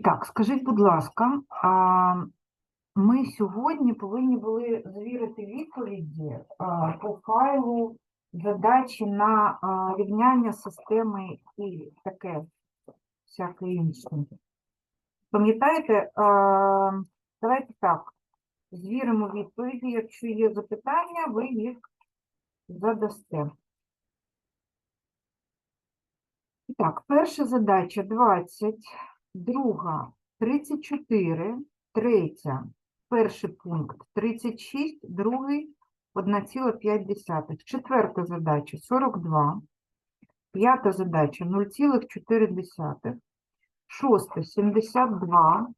так, скажіть, будь ласка, а ми сьогодні повинні були звірити відповіді по файлу задачі на рівняння системи і таке всяке інше. Пам'ятаєте, давайте так, звіримо відповіді. Якщо є запитання, ви їх задасте. І Так, перша задача 20, друга 34, третя, перший пункт 36, другий 1,5. Четверта задача 42, п'ята задача 0,4, шоста 72,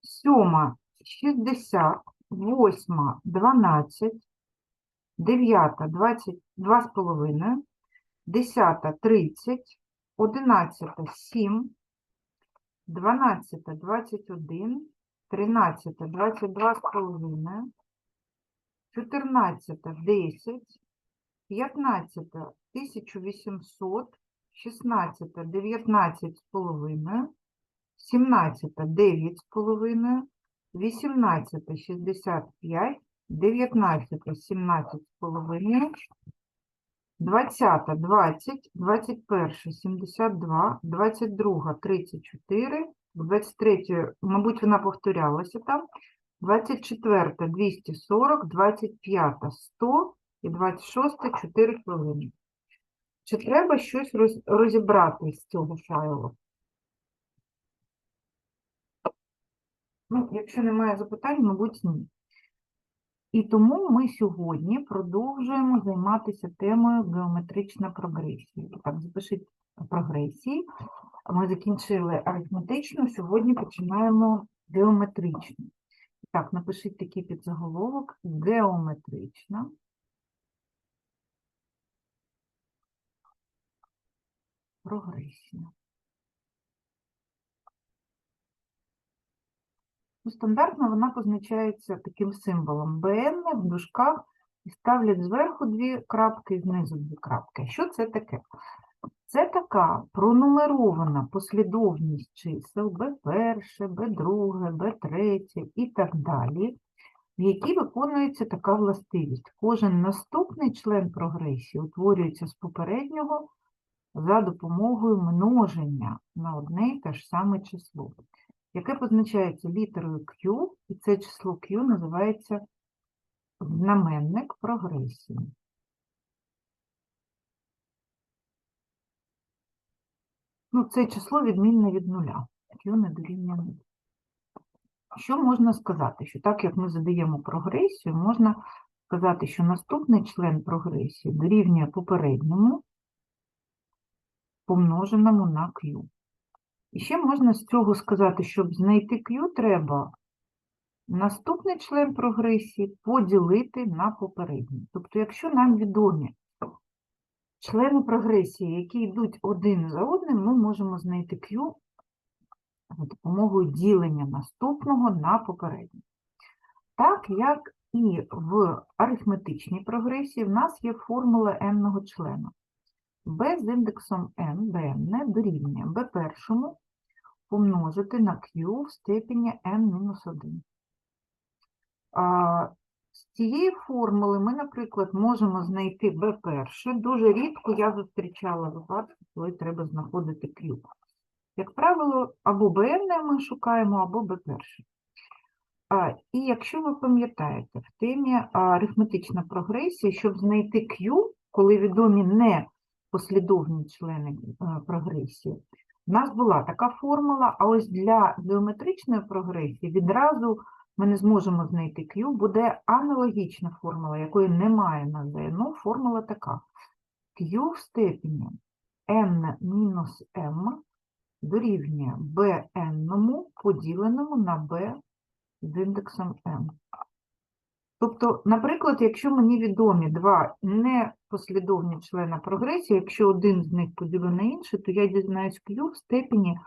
сьома 60, восьма 12, дев'ята 22,5, десята 30, одинадцята 7, дванадцята 21, тринадцята 22,5, чотирнадцята 10, п'ятнадцята 1800, шістнадцята 19,5, сімнадцята 9,5, вісімнадцята 65, дев'ятнадцята 17,5, 20, 20, 21, 72, 22, 34, 23, мабуть, вона повторялася там, 24, 240, 25, 100 і 26, 4 хвилини. Чи треба щось розібрати з цього файлу? Ну, якщо немає запитань, мабуть, ні. І тому ми сьогодні продовжуємо займатися темою геометрична прогресія. Так, запишіть прогресії. Ми закінчили арифметичну, сьогодні починаємо геометричну. Так, напишіть такий підзаголовок геометрична. Прогресія. Стандартно вона позначається таким символом BN в дужках і ставлять зверху дві крапки і знизу дві крапки. Що це таке? Це така пронумерована послідовність чисел B1, B2, B3 і так далі, в якій виконується така властивість. Кожен наступний член прогресії утворюється з попереднього за допомогою множення на одне й те ж саме число яке позначається літерою Q, і це число Q називається знаменник прогресії. Ну, це число відмінне від нуля. Q не дорівнює нулю. Що можна сказати? Що так як ми задаємо прогресію, можна сказати, що наступний член прогресії дорівнює попередньому помноженому на Q. І ще можна з цього сказати, щоб знайти Q, треба наступний член прогресії поділити на попередній. Тобто, якщо нам відомі члени прогресії, які йдуть один за одним, ми можемо знайти Q за допомогою ділення наступного на попередній. Так як і в арифметичній прогресії в нас є формула n-ного члена. B з індексом n, bn дорівнює b першому помножити на q в степені n-1. З цієї формули ми, наприклад, можемо знайти b перше. Дуже рідко я зустрічала випадки, коли треба знаходити q. Як правило, або bn ми шукаємо, або b перше. А, І якщо ви пам'ятаєте, в темі арифметична прогресія, щоб знайти q, коли відомі не послідовні члени е, прогресії. У нас була така формула, а ось для геометричної прогресії відразу ми не зможемо знайти Q, буде аналогічна формула, якої немає на ЗНО. Формула така. Q в степені n мінус m дорівнює bn поділеному на b з індексом m. Тобто, наприклад, якщо мені відомі два непослідовні члени прогресії, якщо один з них поділив на інший, то я дізнаюсь Q в степені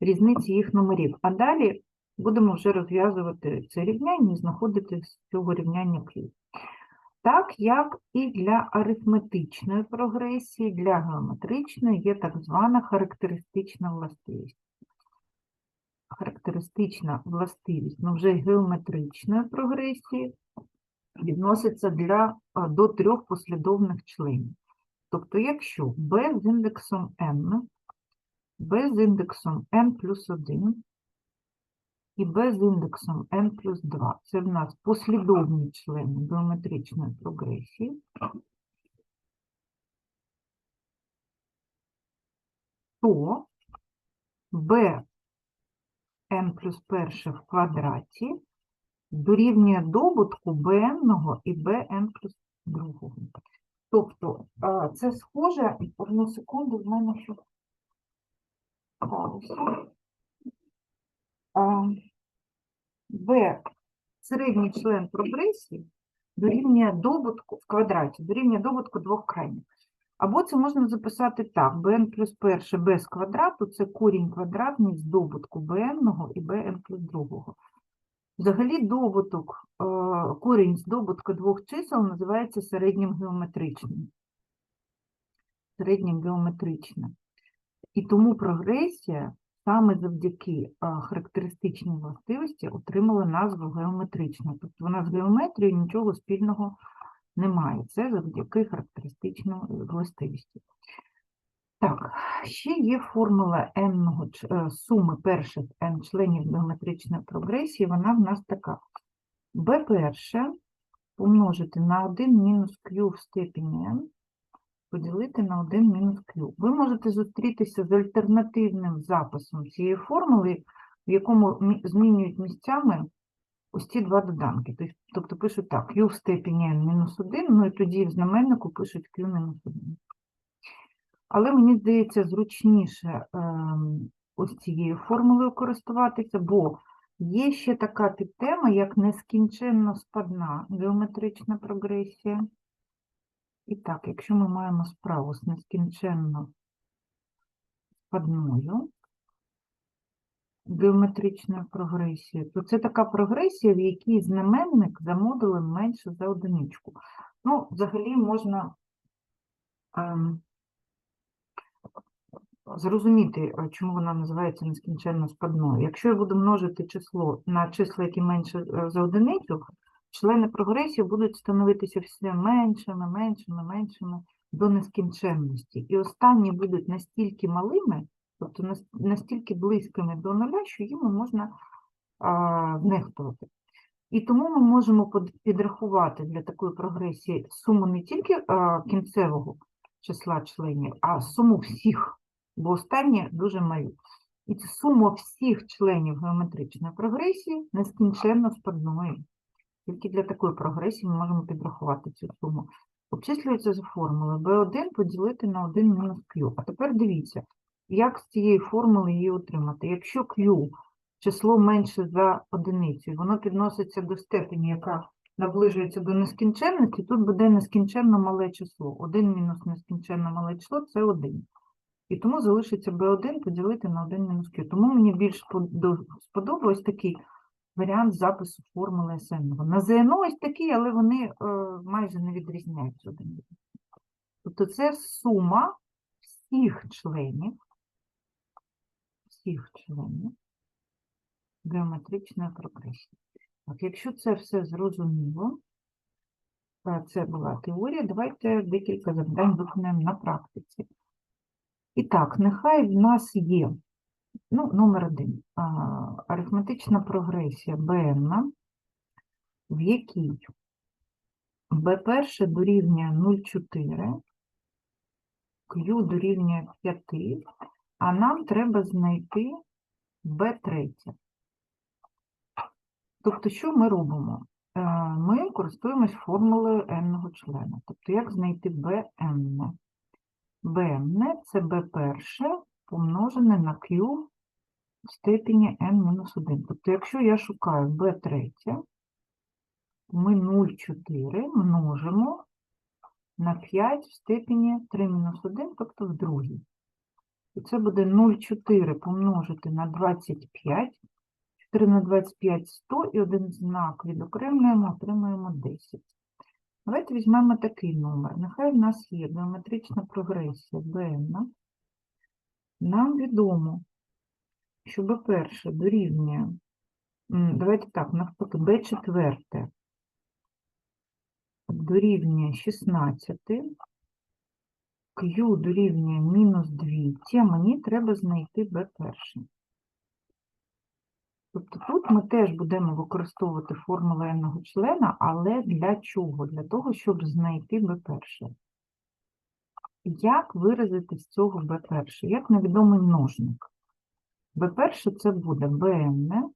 різниці їх номерів. А далі будемо вже розв'язувати це рівняння і знаходити з цього рівняння Q. Так як і для арифметичної прогресії, для геометричної є так звана характеристична властивість. характеристична властивість, ну вже геометричної прогресії, відноситься для, до трьох послідовних членів. Тобто, якщо b з індексом n, b з індексом n плюс 1 і b з індексом n плюс 2, це в нас послідовні члени геометричної прогресії, то b n плюс перше в квадраті дорівнює добутку bn і bn плюс другого. Тобто це схоже, одну секунду, в мене що сталося. B середній член прогресії дорівнює добутку в квадраті, дорівнює добутку двох крайніх. Або це можна записати так: bn плюс перше без квадрату це корінь квадратний з добутку bn і bn плюс другого. Взагалі добуток, е, корінь з добутку двох чисел називається середнім геометричним. Середнім геометричним. І тому прогресія саме завдяки е, характеристичній властивості отримала назву геометрична. Тобто вона з геометрією нічого спільного не має. Це завдяки характеристичній властивості. Так, ще є формула n суми перших n членів геометричної прогресії, вона в нас така. b перше помножити на 1 мінус q в степені n, поділити на 1 мінус q. Ви можете зустрітися з альтернативним записом цієї формули, в якому змінюють місцями ось ці два доданки. Тобто пишуть так, q в степені n мінус 1, ну і тоді в знаменнику пишуть q мінус 1. Але мені здається, зручніше ем, ось цією формулою користуватися, бо є ще така підтема, як нескінченно спадна геометрична прогресія. І так, якщо ми маємо справу з нескінченно спадною геометричною прогресією, то це така прогресія, в якій знаменник за модулем менше за одиничку. Ну, взагалі можна ем, зрозуміти, е, чому вона називається нескінченно складною. Якщо я буду множити число на числа, які менше е, за одиницю, члени прогресії будуть становитися все меншими, меншими, меншими до нескінченності. І останні будуть настільки малими, тобто настільки близькими до нуля, що їм можна а, знехтувати. І тому ми можемо підрахувати для такої прогресії суму не тільки кінцевого числа членів, а суму всіх, бо останні дуже малі. І це сума всіх членів геометричної прогресії нескінченно спадною. Тільки для такої прогресії ми можемо підрахувати цю суму. Обчислюється за формулою b1 поділити на 1 мінус q. А тепер дивіться, як з цієї формули її отримати. Якщо q число менше за одиницю, воно підноситься до степені, яка наближується до нескінченності, тут буде нескінченно мале число. 1 мінус нескінченно мале число – це 1. І тому залишиться b1 поділити на 1 мінус q. Тому мені більш сподобався такий варіант запису формули СН. На ЗНО ось такі, але вони е, майже не відрізняються один від. Тобто це сума всіх членів, всіх членів геометричної прогресії. Так, якщо це все зрозуміло, це була теорія, давайте декілька завдань виконаємо на практиці. І так, нехай в нас є Ну, номер один. Арифметична прогресія BN, в якій B перше дорівнює 0,4, Q дорівнює 5, а нам треба знайти B третє. Тобто, що ми робимо? Е, Ми користуємось формулою n-го члена. Тобто, як знайти Bn? Bn – це B перше помножене на Q в степені n-1. Тобто, якщо я шукаю b третє, ми 0,4 множимо на 5 в степені 3-1, тобто в другій. І це буде 0,4 помножити на 25, 4 на 25 – 100, і один знак відокремлюємо, отримуємо 10. Давайте візьмемо такий номер. Нехай в нас є геометрична прогресія Bn. Нам відомо, що b перше дорівнює, давайте так, навпаки, b четверте дорівнює 16, Q дорівнює мінус 2, мені треба знайти b перше. Тобто тут ми теж будемо використовувати формулу n члена, але для чого? Для того, щоб знайти b перше. Як виразити з цього b перше? Як невідомий множник? b перше це буде bn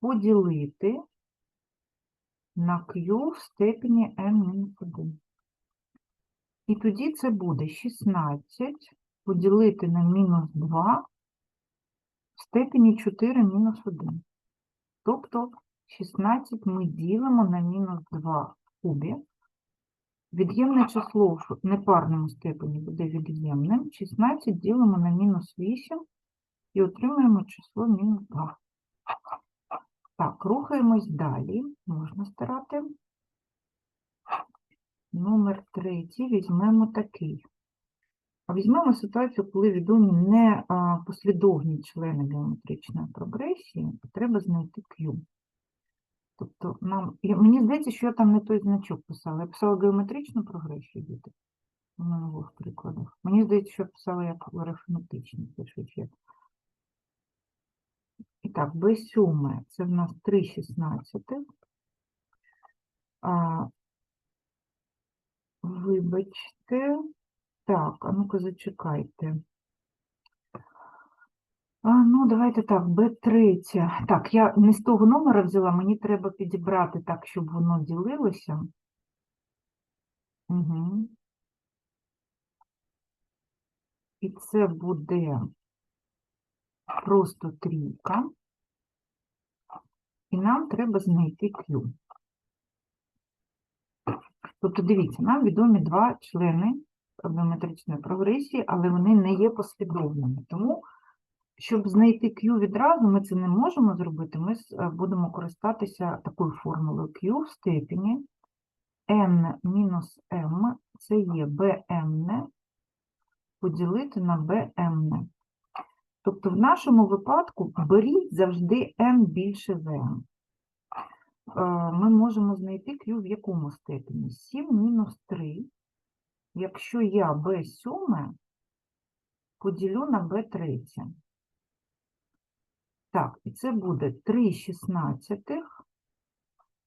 поділити на q в степені n-1. І тоді це буде 16 поділити на мінус 2 в степені 4 мінус 1. Тобто 16 ми ділимо на мінус 2 в кубі. Від'ємне число в непарному степені буде від'ємним. 16 ділимо на мінус 8 і отримаємо число мінус 2. Так, рухаємось далі. Можна старати. Номер третій візьмемо такий. Візьмемо ситуацію, коли відомі не послідовні члени геометричної прогресії, треба знайти Q. Тобто нам, мені здається, що я там не той значок писала. Я писала геометричну прогресію, діти, в минулих прикладах. Мені здається, що я писала як арифметичну, щось. І так, B7 це в нас 3 16. А, вибачте. Так, а ну-ка зачекайте. А, ну, давайте так, Б3. Так, я не з того номера взяла, мені треба підібрати так, щоб воно ділилося. Угу. І це буде просто трійка. І нам треба знайти Q. Тобто, дивіться, нам відомі два члени геометричної прогресії, але вони не є послідовними. Тому, щоб знайти Q відразу, ми це не можемо зробити, ми е, будемо користатися такою формулою Q в степені n мінус m, це є bm поділити на bm. Тобто в нашому випадку беріть завжди m більше v. Е, Ми можемо знайти Q в якому степені? 7 мінус 3 якщо я b7 поділю на b3. Так, і це буде 3 шістнадцятих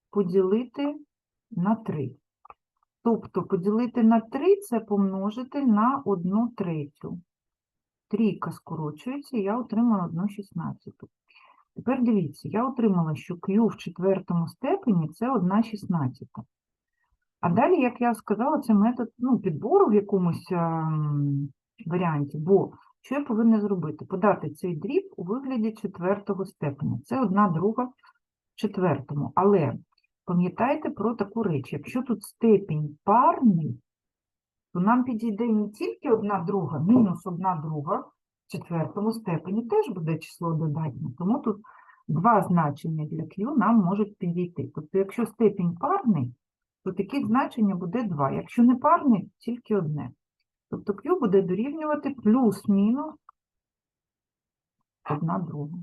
поділити на 3. Тобто поділити на 3 – це помножити на 1 третю. Трійка скорочується, я отримала 1 шістнадцяту. Тепер дивіться, я отримала, що Q в четвертому степені – це 1 шістнадцята. А далі, як я сказала, це метод ну, підбору в якомусь ем, варіанті, бо що я повинна зробити? Подати цей дріб у вигляді четвертого степеня. Це одна друга в четвертому. Але пам'ятайте про таку річ, якщо тут степінь парний, то нам підійде не тільки одна друга, мінус одна друга в четвертому степені теж буде число додатнє. Тому тут два значення для Q нам можуть підійти. Тобто, якщо степінь парний, то такі значення буде 2. Якщо не парний, тільки одне. Тобто Q буде дорівнювати плюс-мінус 1 друга.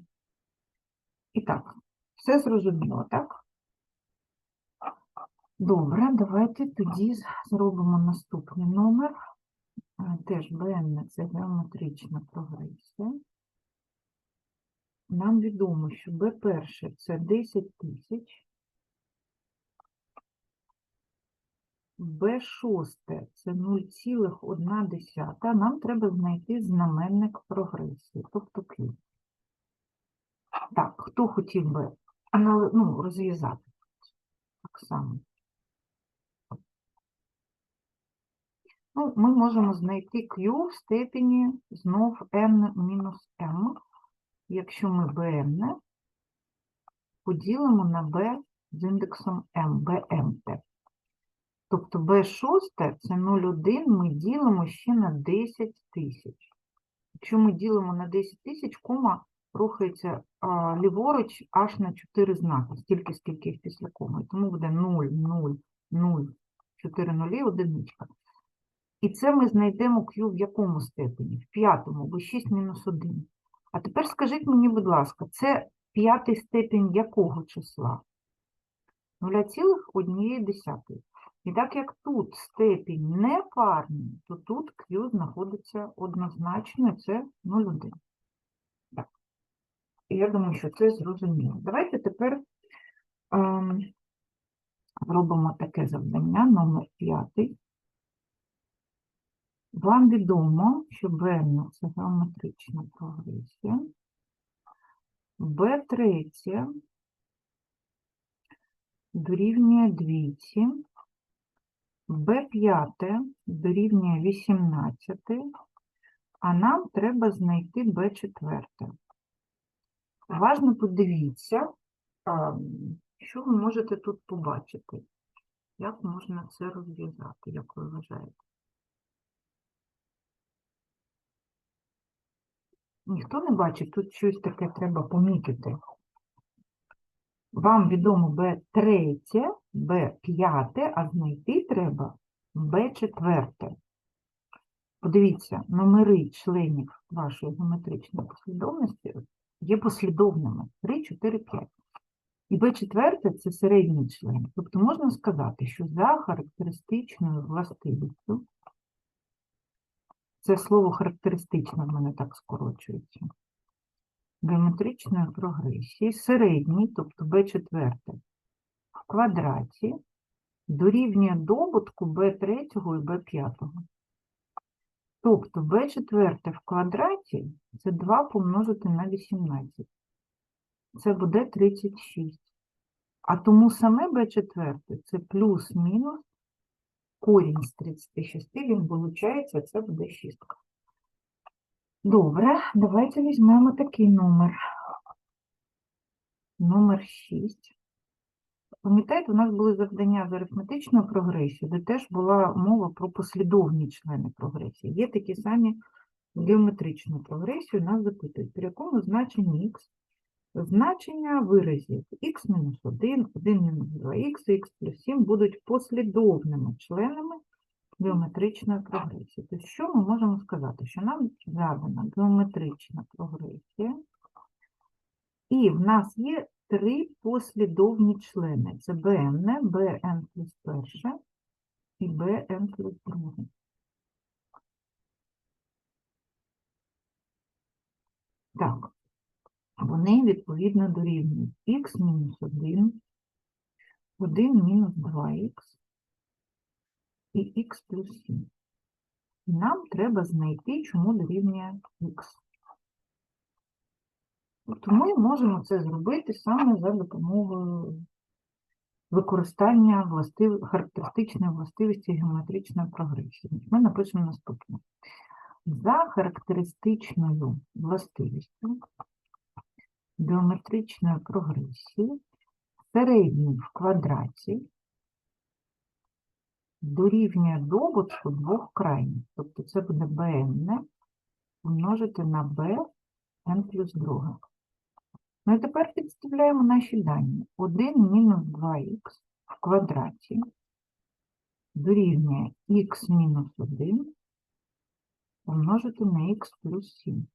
І так, все зрозуміло, так? Добре, давайте тоді зробимо наступний номер. Теж БН це геометрична прогресія. Нам відомо, що B перше це 10 тисяч. B6 це 0,1. Нам треба знайти знаменник прогресії, тобто Q. Так, хто хотів би ну, розв'язати так само? Ну, ми можемо знайти Q в степені знов n-m, якщо ми bn поділимо на b з індексом m, bmt. Тобто b6 це 0,1, ми ділимо ще на 10 тисяч. Якщо ми ділимо на 10 тисяч, кома рухається а, ліворуч аж на 4 знаки, стільки, скільки їх після коми. Тому буде 0, 0, 0, 4 нулі, одиничка. І це ми знайдемо Q в якому степені? В п'ятому, бо 6 мінус 1. А тепер скажіть мені, будь ласка, це п'ятий степінь якого числа? 0,1. І так як тут степінь не парний, то тут Q знаходиться однозначно, і це 0,1. Так. Я думаю, що це зрозуміло. Давайте тепер ем, зробимо таке завдання, номер 5. Вам відомо, що Б це геометрична прогресія. Б3 дорівнює двійці, Б5 дорівнює 18, а нам треба знайти Б4. Уважно подивіться, що ви можете тут побачити. Як можна це розв'язати, як ви вважаєте? Ніхто не бачить, тут щось таке треба помітити. Вам відомо Б3, Б5, а знайти треба Б4. Подивіться, номери членів вашої геометричної послідовності є послідовними 3, 4, 5. І Б4 це середній член. Тобто можна сказати, що за характеристичною властивістю, це слово характеристично в мене так скорочується, геометричної прогресії, середній, тобто b4 в квадраті, дорівнює добутку b3 і b5. Тобто b4 в квадраті це 2 помножити на 18. Це буде 36. А тому саме b4 це плюс-мінус корінь з 36, він вилучається, це буде 6. Добре, давайте візьмемо такий номер. Номер 6. Пам'ятаєте, у нас були завдання з арифметичною прогресією, де теж була мова про послідовні члени прогресії. Є такі самі геометричну прогресію, нас запитують, при якому значенні х значення виразів х-1, 1-2х, х плюс 7 будуть послідовними членами геометричної прогресії. Тобто, що ми можемо сказати? Що нам задана геометрична прогресія, і в нас є три послідовні члени. Це bn, bn плюс перше і bn плюс друге. Так, вони відповідно дорівнюють х мінус 1, 1 мінус 2х і х плюс 7. Нам треба знайти, чому дорівнює х. Тобто ми можемо це зробити саме за допомогою використання властив... характеристичної властивості геометричної прогресії. Ми напишемо наступне. За характеристичною властивістю геометричної прогресії середній в квадраті дорівнює добутку двох крайніх. Тобто це буде bn помножити на bn плюс 2. Ну і тепер підставляємо наші дані. 1 мінус 2х в квадраті дорівнює х мінус 1 помножити на х плюс 7.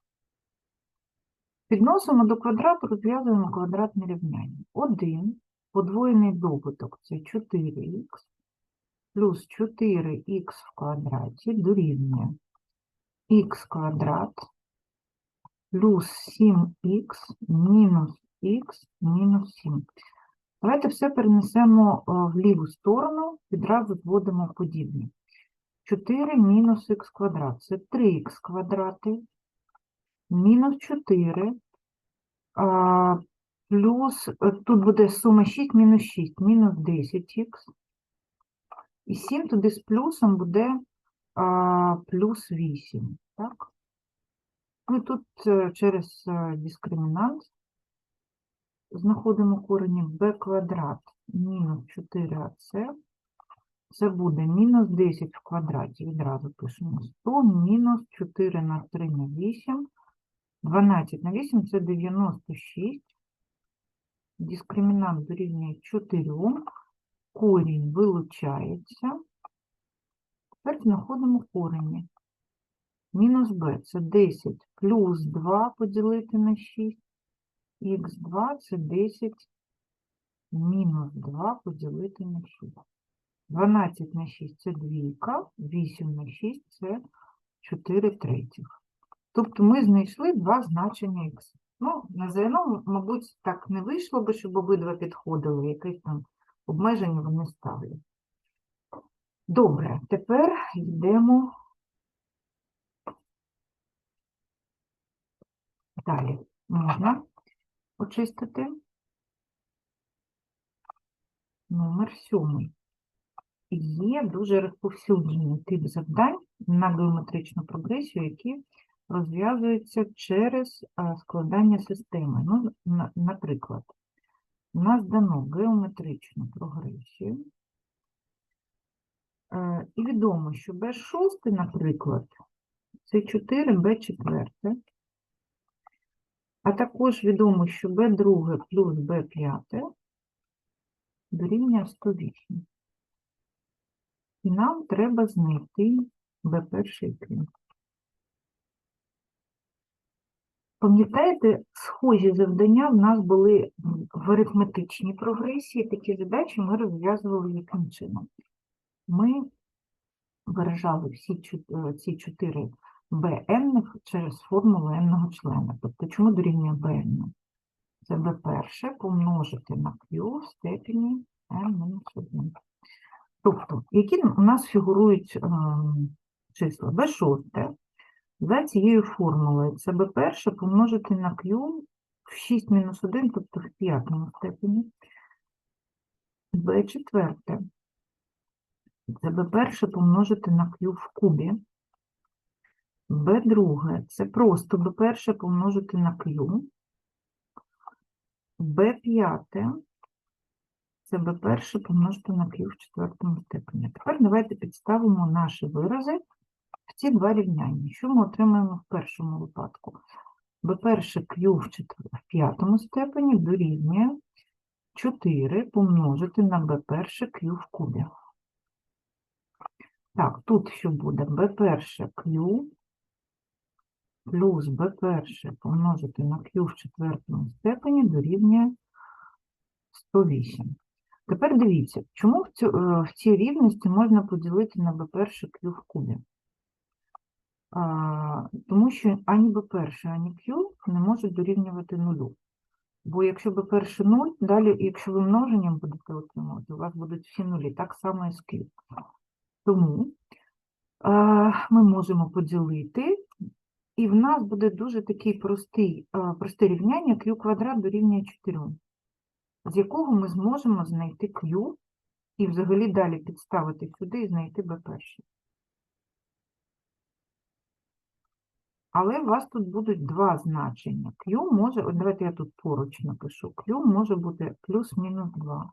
Підносимо до квадрату, розв'язуємо квадратне рівняння. 1 подвоєний добуток це 4х плюс 4х в квадраті дорівнює х квадрат плюс 7х мінус х мінус 7. Давайте все перенесемо е, в ліву сторону, відразу зводимо подібне. 4 мінус х квадрат це 3х квадрати, мінус 4, а, плюс, е, тут буде сума 6, мінус 6, мінус 10х, і 7 туди з плюсом буде а, плюс 8, так? І тут е, через е, дискримінант знаходимо корені b квадрат мінус 4ac, це буде мінус 10 в квадраті, відразу пишемо 100, мінус 4 на 3 на 8, 12 на 8 це 96, дискримінант дорівнює 4, корінь вилучається, тепер знаходимо корені. мінус b це 10 плюс 2 поділити на 6, х2 це 10 мінус 2 поділити на 6. 12 на 6 це двійка, 8 на 6 це 4 третіх. Тобто ми знайшли два значення х. Ну, на ЗНО, мабуть, так не вийшло би, щоб обидва підходили, якесь там обмеження вони ставлять. Добре, тепер йдемо далі. Можна очистити. Номер сьомий. Є дуже розповсюджений тип завдань на геометричну прогресію, які розв'язуються через складання системи. Ну, наприклад, у нас дано геометричну прогресію. Е, І відомо, що B6, наприклад, це 4, B4. А також відомо, що B2 плюс B5 дорівнює 108. І нам треба знайти B1 клін. Пам'ятаєте, схожі завдання в нас були в арифметичній прогресії. Такі задачі ми розв'язували яким чином? Ми виражали всі е, ці чотири bn через формулу n члена. Тобто, чому дорівнює bn? Це b1 помножити на q в степені n-1. Тобто, які у нас фігурують ем, числа? b6 за цією формулою це b1 помножити на q в 6 мінус 1, тобто в п'ятому степені. b4 це b1 помножити на q в кубі. b2 це просто b1 помножити на q. b5 це b1 помножити на q в четвертому степені. Тепер давайте підставимо наші вирази ці два рівняння. Що ми отримаємо в першому випадку? b1 q в, четвер... в п'ятому степені дорівнює 4 помножити на b1 q в кубі. Так, тут що буде? b1 q плюс b1 помножити на q в четвертому степені дорівнює 108. Тепер дивіться, чому в, цю, е, в цій рівності можна поділити на b1 q в кубі? Тому що ані b1, ані q не можуть дорівнювати нулю. Бо якщо b1 0, далі, якщо ви множенням будете отримувати, у вас будуть всі нулі, так само і з q. Тому а, ми можемо поділити, і в нас буде дуже такий простий, а, просте рівняння q квадрат дорівнює 4, з якого ми зможемо знайти q і взагалі далі підставити сюди і знайти b1. Але у вас тут будуть два значення. Q може, от давайте я тут поруч напишу, Q може бути плюс-мінус 2.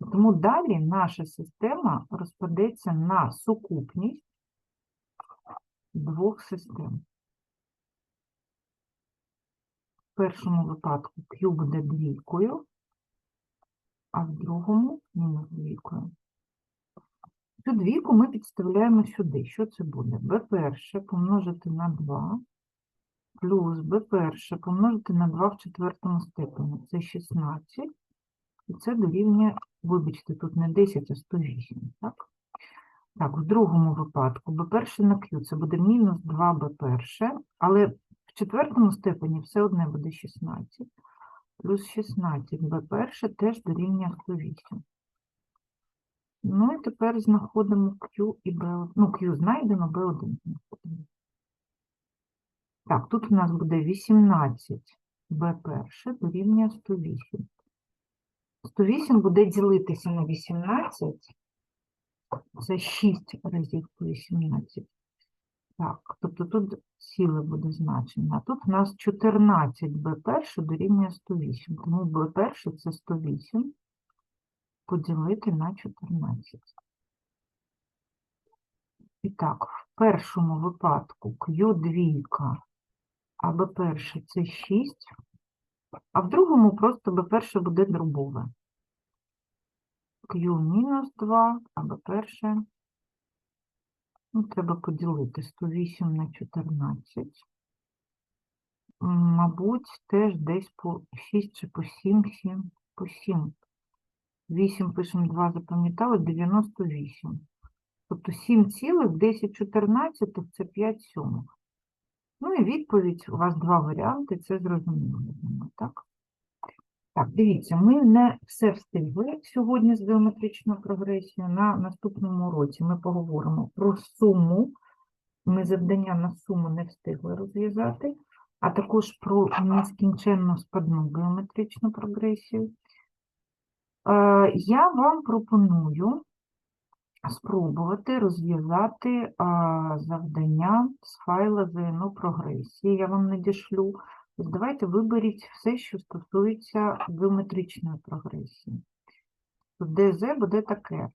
Тому далі наша система розпадеться на сукупність двох систем. В першому випадку Q буде двійкою, а в другому мінус двійкою. Цю двійку ми підставляємо сюди. Що це буде? b1 помножити на 2 плюс b1 помножити на 2 в четвертому степені. Це 16. І це дорівнює, вибачте, тут не 10, а 108. Так, так в другому випадку b1 на q це буде мінус 2 b1, але в четвертому степені все одне буде 16. Плюс 16 b1 теж дорівнює 108. Ну і тепер знаходимо Q і B1. Ну, Q знайдено, B1 знаходимо. Так, тут у нас буде 18 B1 дорівнює 108. 108 буде ділитися на 18. Це 6 разів по 18. Так, тобто тут ціле буде значення. А тут у нас 14 B1 дорівнює 108. Тому B1 це 108 поділити на 14. І так, в першому випадку Q2, а B1 це 6, а в другому просто B1 буде дробове. Q мінус 2, а B1 Ну, треба поділити 108 на 14. Мабуть, теж десь по 6 чи по 7, 7, по 7. 8 пишемо 2, запам'ятали, 98. Тобто 7 цілих 10 14 це 5 сьомих. Ну і відповідь, у вас два варіанти, це зрозуміло, так? Так, дивіться, ми не все встигли сьогодні з геометричною прогресією. На наступному уроці ми поговоримо про суму. Ми завдання на суму не встигли розв'язати, а також про нескінченно складну геометричну прогресію. Е, Я вам пропоную спробувати розв'язати завдання з файла ЗНО прогресії. Я вам надішлю. Давайте виберіть все, що стосується геометричної прогресії. ДЗ буде таке.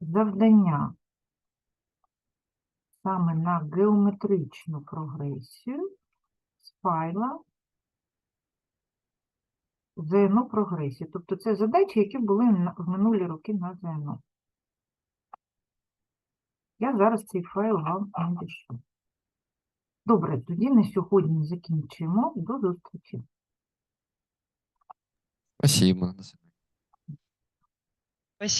Завдання саме на геометричну прогресію з файла ЗНО прогресії. Тобто це задачі, які були в минулі роки на ЗНО. Я зараз цей файл вам надішлю. Добре, тоді на сьогодні закінчимо. До зустрічі. Спасибо.